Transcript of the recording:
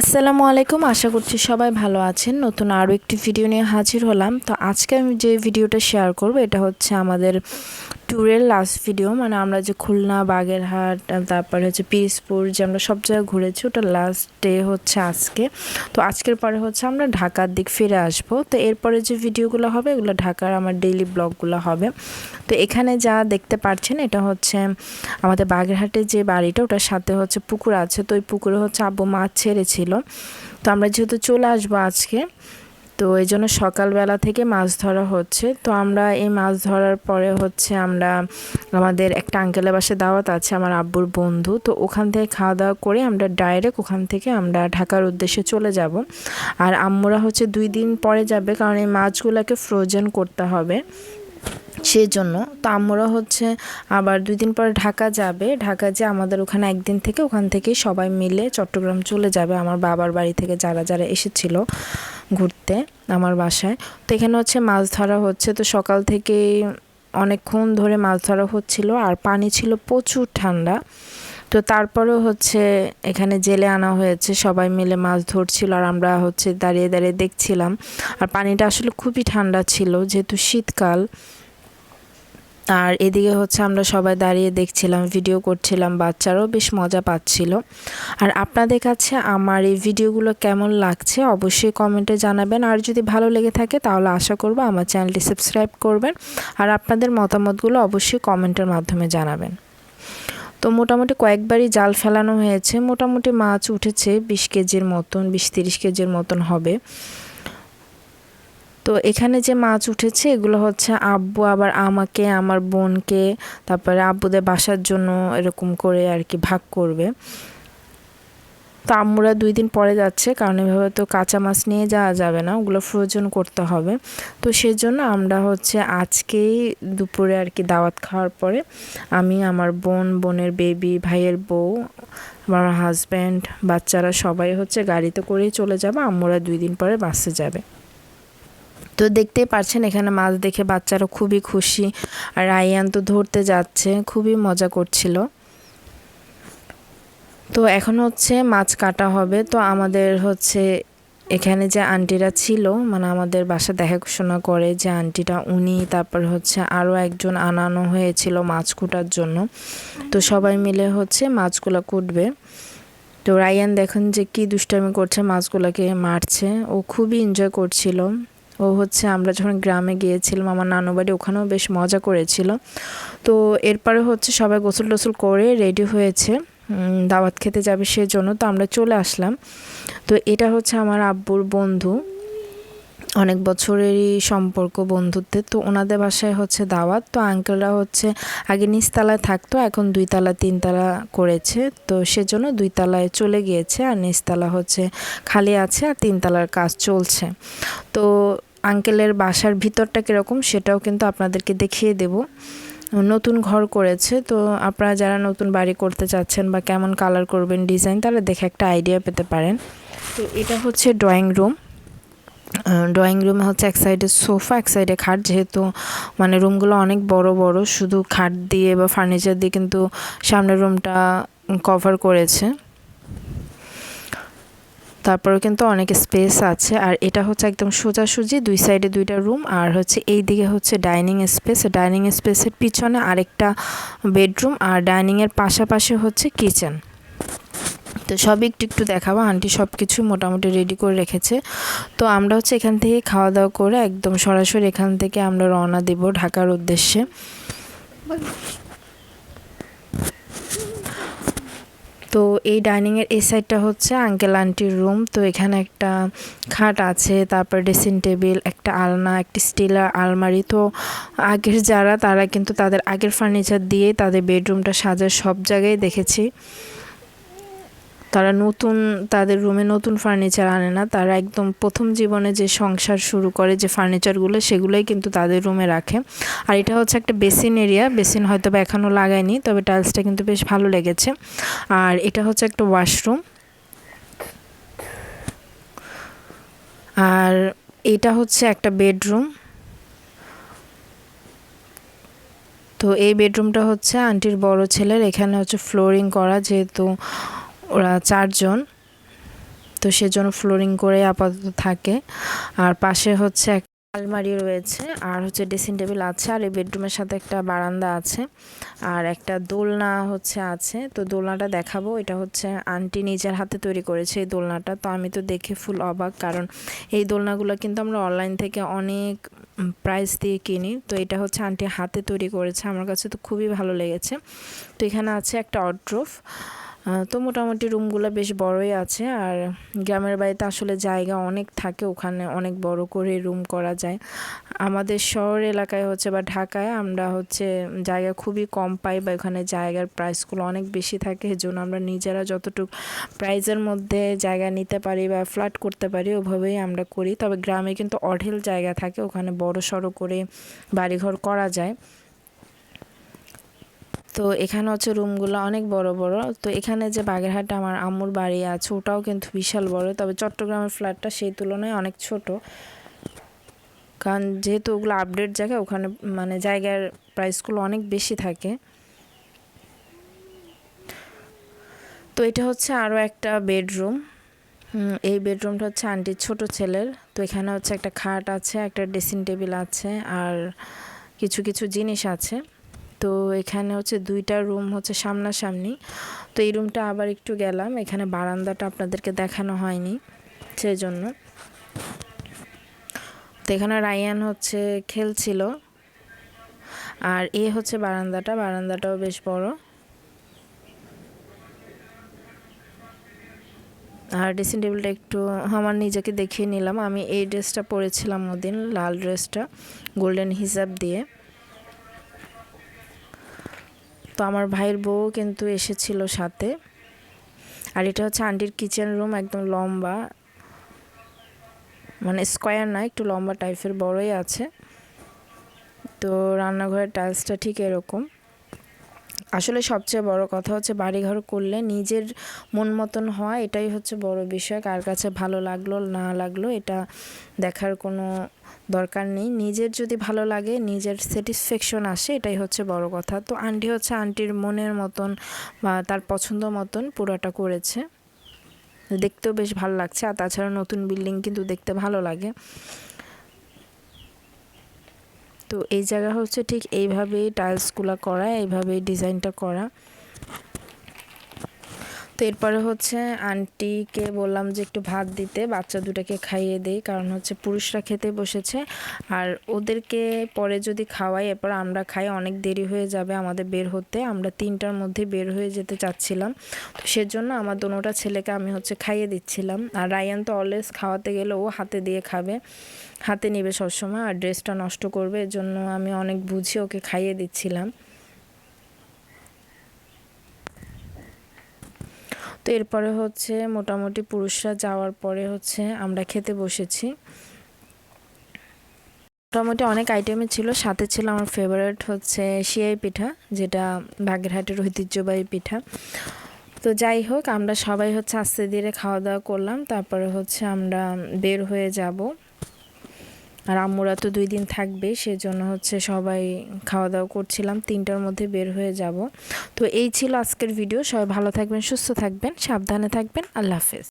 আসসালামু আলাইকুম, আশা করছি সবাই ভালো আছেন। নতুন আরও একটি ভিডিও নিয়ে হাজির হলাম। তো আজকে আমি যে ভিডিওটা শেয়ার করব, এটা হচ্ছে আমাদের ট্যুরের লাস্ট ভিডিও মানে আমরা যে খুলনা, বাগেরহাট তারপরে হচ্ছে পিসপুর যে আমরা সব জায়গায় ঘুরেছি, ওটা লাস্ট ডে হচ্ছে আজকে। তো আজকের পরে হচ্ছে আমরা ঢাকার দিক ফিরে আসব। তো এরপরে যে ভিডিওগুলো হবে, এগুলো ঢাকার আমার ডেইলি ব্লগগুলো হবে। তো এখানে যা দেখতে পাচ্ছেন, এটা হচ্ছে আমাদের বাগেরহাটের যে বাড়িটা, ওটার সাথে হচ্ছে পুকুর আছে। তো ওই পুকুরে হচ্ছে আব্বু মাছ ছেড়েছিল। তো আমরা যেহেতু চলে আসব আজকে তো এই জন্য সকালবেলা থেকে মাছ ধরা হচ্ছে। তো আমরা এই মাছ ধরার পরে হচ্ছে আমরা আমাদের একটা আঙ্কেলের বাসে দাওয়াত আছে, আমার আব্বুর বন্ধু। তো ওখান থেকে খাওয়া দাওয়া করে আমরা ডাইরেক্ট ওখান থেকে আমরা ঢাকার উদ্দেশ্যে চলে যাব। আর আম্মুরা হচ্ছে দুই দিন পরে যাবে, কারণ এই মাছগুলোকে ফ্রোজেন করতে হবে। সেই জন্য তো আমরা হচ্ছে আবার দুই দিন পর ঢাকা যাবে। ঢাকা যে আমাদের ওখানে একদিন থেকে ওখান থেকে সবাই মিলে চট্টগ্রাম চলে যাবে। আমার বাবার বাড়ি থেকে যারা যারা এসেছিল। ঘুরতে আমার বাসায়। তো এখানে হচ্ছে মাছ ধরা হচ্ছে। তো সকাল থেকে অনেকক্ষণ ধরে মাছ ধরা হচ্ছিল আর পানি ছিল প্রচুর ঠান্ডা। তো তারপরেও হচ্ছে এখানে জেলে আনা হয়েছে। সবাই মিলে মাছ ধরছিল আর আমরা হচ্ছে দাঁড়িয়ে দাঁড়িয়ে দেখছিলাম। আর পানিটা আসলে খুবই ঠান্ডা ছিল, যেহেতু শীতকাল। আর এদিকে হচ্ছে আমরা সবাই দাঁড়িয়ে দেখছিলাম ভিডিও করছিলাম, বাচ্চারাও বেশ মজা পাচ্ছিল। আর আপনাদের কাছে আমার এই ভিডিওগুলো কেমন লাগছে অবশ্যই কমেন্টে জানাবেন। আর যদি ভালো লেগে থাকে তাহলে আশা করব আমার চ্যানেলটি সাবস্ক্রাইব করবেন। আর আপনাদের মতামতগুলো অবশ্যই কমেন্টের মাধ্যমে জানাবেন। তো মোটামুটি কয়েকবারই জাল ফেলানো হয়েছে। মোটামুটি মাছ উঠেছে বিশ কেজির মতন, বিশ তিরিশ কেজির মতন হবে। তো এখানে যে মাছ উঠেছে, এগুলো হচ্ছে আব্বু, আবার আমাকে, আমার বোনকে, তারপরে আব্বুদের বাসার জন্য এরকম করে আর কি ভাগ করবে। তো আম্মুরা দুই দিন পরে যাচ্ছে, কারণ এভাবে তো কাঁচা মাছ নিয়ে যাওয়া যাবে না, ওগুলো ফ্রোজন করতে হবে। তো সেজন্য আমরা হচ্ছে আজকেই দুপুরে আর কি দাওয়াত খাওয়ার পরে আমি, আমার বোন, বোনের বেবি ভাইয়ের বউ, আমার হাজব্যান্ড বাচ্চারা সবাই হচ্ছে গাড়িতে করেই চলে যাবে, আম্মুরা দুই দিন পরে বাসে যাবে। তো দেখতেই পাচ্ছেন এখানে মাছ দেখে বাচ্চারা খুবই খুশি। আর রায়ান তো ধরতে যাচ্ছে, খুবই মজা করছিল। তো এখন হচ্ছে মাছ কাটা হবে। তো আমাদের হচ্ছে এখানে যে আন্টিরা ছিল মানে আমাদের বাসা দেখাশোনা করে যে আন্টিটা, উনি, তারপর হচ্ছে আরও একজন আনানো হয়েছিল মাছ কুটার জন্য। তো সবাই মিলে হচ্ছে মাছগুলো কুটবে। তো রায়ান দেখুন যে কী দুষ্টামি করছে, মাছগুলোকে মারছে। ও খুবই এনজয় করছিল। ও হচ্ছে আমরা যখন গ্রামে গিয়েছিলাম, আমার নানু বাড়ি ওখানেও বেশ মজা করেছিল। তো এরপরে হচ্ছে সবাই গোসল টোসল করে রেডি হয়েছে। দাওয়াত খেতে যাবে সেজন্য তো আমরা চলে আসলাম। তো এটা হচ্ছে আমার আব্বুর বন্ধু। অনেক বছরেরই সম্পর্ক বন্ধুত্বের। তো ওনাদের বাসায় হচ্ছে দাওয়াত। তো আঙ্কেলরা হচ্ছে আগে নিচতলায় থাকতো, এখন দুইতলা, তিনতলা করেছে। তো সেজন্য দুইতলায় চলে গিয়েছে আর নিচতলা হচ্ছে খালি আছে আর তিনতলার কাজ চলছে। তো আঙ্কেলের বাসার ভিতরটা কীরকম সেটাও কিন্তু আপনাদেরকে দেখিয়ে দেব। নতুন ঘর করেছে, তো আপনারা যারা নতুন বাড়ি করতে চাচ্ছেন বা কেমন কালার করবেন ডিজাইন তারা দেখে একটা আইডিয়া পেতে পারেন। তো এটা হচ্ছে ড্রয়িং রুম ড্রয়িং রুমে হচ্ছে এক সাইডে সোফা এক সাইডে খাট, যেহেতু মানে রুমগুলো অনেক বড় বড়, শুধু খাট দিয়ে বা ফার্নিচার দিয়ে কিন্তু সামনের রুমটা কভার করেছে। তারপরেও কিন্তু অনেক স্পেস আছে। আর এটা হচ্ছে একদম সোজাসুজি দুই সাইডে দুইটা রুম। আর হচ্ছে এই দিকে হচ্ছে ডাইনিং স্পেস। ডাইনিং স্পেসের পিছনে আরেকটা বেডরুম। আর ডাইনিংয়ের পাশাপাশি হচ্ছে কিচেন। তো সবই একটু একটু দেখাবো। আন্টি সব কিছু মোটামুটি রেডি করে রেখেছে। তো আমরা হচ্ছে এখান থেকে খাওয়া দাওয়া করে একদম সরাসরি এখান থেকে আমরা রওনা দেব ঢাকার উদ্দেশ্যে। তো এই ডাইনিংয়ের এই সাইডটা হচ্ছে আঙ্কেল আন্টির রুম তো এখানে একটা খাট আছে, তারপর ড্রেসিং টেবিল একটা আলনা, একটি স্টিলার আলমারি। তো আগের যারা, তারা কিন্তু তাদের আগের ফার্নিচার দিয়ে তাদের বেডরুমটা সাজার সব জায়গায় দেখেছি। তারা নতুন, তাদের রুমে নতুন ফার্নিচার আনে না। তারা একদম প্রথম জীবনে যে সংসার শুরু করে, যে ফার্নিচারগুলো সেগুলোই কিন্তু তাদের রুমে রাখে। আর এটা হচ্ছে একটা বেসিন এরিয়া বেসিন হয়তো বা এখনও লাগায়নি, তবে টাইলসটা কিন্তু বেশ ভালো লেগেছে। আর এটা হচ্ছে একটা ওয়াশরুম আর এটা হচ্ছে একটা বেডরুম তো এই বেডরুমটা হচ্ছে আন্টির বড় ছেলের। এখানে হচ্ছে ফ্লোরিং করা, যেহেতু ওরা চারজন। তো সেজন্য ফ্লোরিং করে আপাতত থাকে। আর পাশে হচ্ছে এক আলমারি রয়েছে, আর হচ্ছে ড্রেসিং টেবিল আছে, আর এই বেডরুমের সাথে একটা বারান্দা আছে। আর একটা দোলনা হচ্ছে আছে, তো দোলনাটা দেখাবো। এটা হচ্ছে আন্টি নিজের হাতে তৈরি করেছে এই দোলনাটা। তো আমি তো দেখে ফুল অবাক, কারণ এই দোলনাগুলো কিন্তু আমরা অনলাইন থেকে অনেক প্রাইস দিয়ে কিনি। তো এটা হচ্ছে আন্টি হাতে তৈরি করেছে, আমার কাছে তো খুবই ভালো লেগেছে। তো এখানে আছে একটা অড্রফ তো মোটামুটি রুমগুলো বেশ বড়ই আছে আর গ্রামের বাড়িতে আসলে জায়গা অনেক থাকে, ওখানে অনেক বড় করে রুম করা যায়। আমাদের শহর এলাকায় হচ্ছে বা ঢাকায় আমরা হচ্ছে জায়গা খুবই কম পাই বা ওখানে জায়গার প্রাইসগুলো অনেক বেশি থাকে, এজন্য আমরা নিজেরা যতটুকু প্রাইজের মধ্যে জায়গা নিতে পারি বা ফ্ল্যাট করতে পারি ওভাবেই আমরা করি। তবে গ্রামে কিন্তু অঢেল জায়গা থাকে, ওখানে বড় সড়ো করে বাড়িঘর করা যায়। তো এখানে হচ্ছে রুমগুলো অনেক বড় বড়। তো এখানে যে বাগেরহাটে আমার আম্মুর বাড়ি আছে, ওটাও কিন্তু বিশাল বড়। তবে চট্টগ্রামের ফ্ল্যাটটা সেই তুলনায় অনেক ছোট। কারণ যেহেতু ওগুলো আপডেট জায়গা, ওখানে মানে জায়গার প্রাইসগুলো অনেক বেশি থাকে। তো এটা হচ্ছে আরও একটা বেডরুম এই বেডরুমটা হচ্ছে আন্টির ছোট ছেলের। তো এখানে হচ্ছে একটা খাট আছে, একটা ড্রেসিং টেবিল আছে, আর কিছু কিছু জিনিস আছে। তো এখানে হচ্ছে দুইটা রুম হচ্ছে সামনাসামনি। তো এই রুমটা আবার একটু গেলাম, এখানে বারান্দাটা আপনাদেরকে দেখানো হয়নি সেই জন্য তো এখানে রায়ান হচ্ছে খেলছিল, আর এ হচ্ছে বারান্দাটা, বারান্দাটাও বেশ বড়। আর ড্রেসিং টেবিলটা একটু, আমার নিজেকে দেখিয়ে নিলাম, আমি এই ড্রেসটা পরেছিলাম ওদিন, লাল ড্রেসটা, গোল্ডেন হিসাব দিয়ে। তো আমার ভাইয়ের বউ কিন্তু এসেছিল সাথে। আর এটা হচ্ছে আন্টির কিচেন রুম, একদম লম্বা। মানে স্কোয়ার না, একটু লম্বা টাইপের, বড়ই আছে। তো রান্নাঘরের টাইলসটা ঠিক এরকম। আসলে সবচেয়ে বড় কথা হচ্ছে বাড়িঘর করলে নিজের মন মতন হওয়া, এটাই হচ্ছে বড় বিষয়। কার কাছে ভালো লাগল, না লাগল, এটা দেখার কোনো দরকার নেই। নিজের যদি ভালো লাগে, নিজের স্যাটিসফ্যাকশন আসে, এটাই হচ্ছে বড় কথা। তো আন্টি হচ্ছে আন্টির মনের মতন বা তার পছন্দ মতন পুরোটা করেছে। দেখতেও বেশ ভালো লাগছে। আর তাছাড়া নতুন বিল্ডিং কিন্তু দেখতে ভালো লাগে। তো এই জায়গা হচ্ছে ঠিক এইভাবেই টাইলসগুলো করা এইভাবেই ডিজাইনটা করা। তো এরপরে হচ্ছে আন্টিকে বললাম যে একটু ভাত দিতে, বাচ্চা দুটাকে খাইয়ে দেই, কারণ হচ্ছে পুরুষরা খেতে বসেছে। আর ওদেরকে পরে যদি খাওয়াই, এরপর আমরা খাই, অনেক দেরি হয়ে যাবে আমাদের বের হতে। আমরা তিনটার মধ্যে বের হয়ে যেতে চাচ্ছিলাম। তো সেজন্য আমার দোনোটা ছেলেকে আমি হচ্ছে খাইয়ে দিচ্ছিলাম। আর রায়ান তো অলওয়েজ খাওয়াতে গেলে ও হাতে দিয়ে খাবে। হাতে নিবে সবসময়, আর ড্রেসটা নষ্ট করবে, এর জন্য আমি অনেক বুঝি ওকে খাইয়ে দিচ্ছিলাম। তো এরপরে হচ্ছে মোটামুটি পুরুষরা যাওয়ার পরে হচ্ছে আমরা খেতে বসেছি। মোটামুটি অনেক আইটেমে ছিল, সাথে ছিল আমার ফেভারিট হচ্ছে শিয়াই পিঠা, যেটা বাগেরহাটের ঐতিহ্যবাহী পিঠা। তো যাই হোক, আমরা সবাই হচ্ছে আস্তে ধীরে খাওয়া দাওয়া করলাম, তারপরে হচ্ছে আমরা বের হয়ে যাব। আর আম্মুরা তো দুই দিন থাকবে, সেজন্য হচ্ছে সবাই খাওয়া দাওয়া করছিলাম, তিনটার মধ্যে বের হয়ে যাব। তো এই ছিল আজকের ভিডিও সবাই ভালো থাকবেন, সুস্থ থাকবেন, সাবধানে থাকবেন, আল্লাহ হাফেজ।